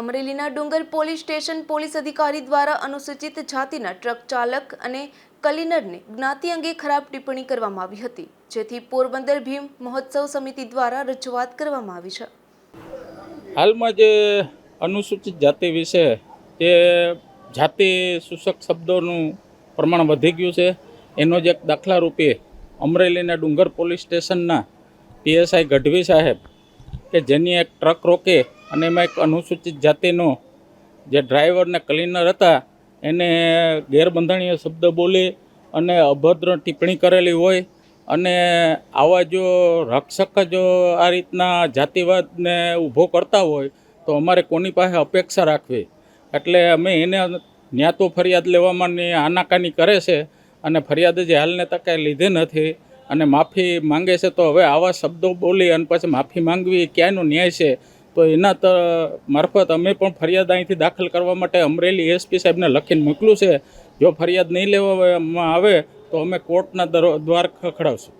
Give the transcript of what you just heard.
અમરેલીના ડુંગર police station police અધિકારી દ્વારા અનુસૂચિત જાતિના ટ્રક ચાલક અને ક્લીનરને જ્ઞાતિ અંગે ખરાબ ટિપ્પણી કરવામાં આવી હતી. જેથી પોરબંદર ભીમ મહોત્સવ સમિતિ દ્વારા રજૂઆત કરવામાં આવી છે. હાલમાં જે અનુસૂચિત જાતિ વિશે જે જાતિ સૂચક શબ્દોનું પ્રમાણ વધી ગયું છે. એનો જ એક દાખલા રૂપે અમરેલીના ડુંગર પોલીસ સ્ટેશનના પીએસઆઈ ગઢવી સાહેબ કે જેની એક ટ્રક રોકે અને એમાં એક અનુસૂચિત જાતિનો જે ડ્રાઈવર ને ક્લીનર હતા, એને ગેરબંધણીય શબ્દ બોલી અને અભદ્ર ટિપ્પણી કરેલી હોય અને આવા જો રક્ષક જો આ રીતના જાતિવાદને ઊભો કરતા હોય, તો અમારે કોની પાસે અપેક્ષા રાખવી? એટલે અમે એને ન્યા તો ફરિયાદ લેવામાં આનાકાની કરે છે અને ફરિયાદ જ હાલને તકે લીધી નથી અને માફી માંગે છે, તો હવે આવા શબ્દો બોલી અને પછી માફી માંગવી ક્યાંયનો ન્યાય છે? તો એના ત, મારફત અમે પણ ફરિયાદ અહીંથી દાખલ કરવા માટે અમરેલી એસપી સાહેબને લખીને મોકલું છે. જો ફરિયાદ નહીં લેવામાં આવે તો અમે કોર્ટના દ્વાર ખખડાવશું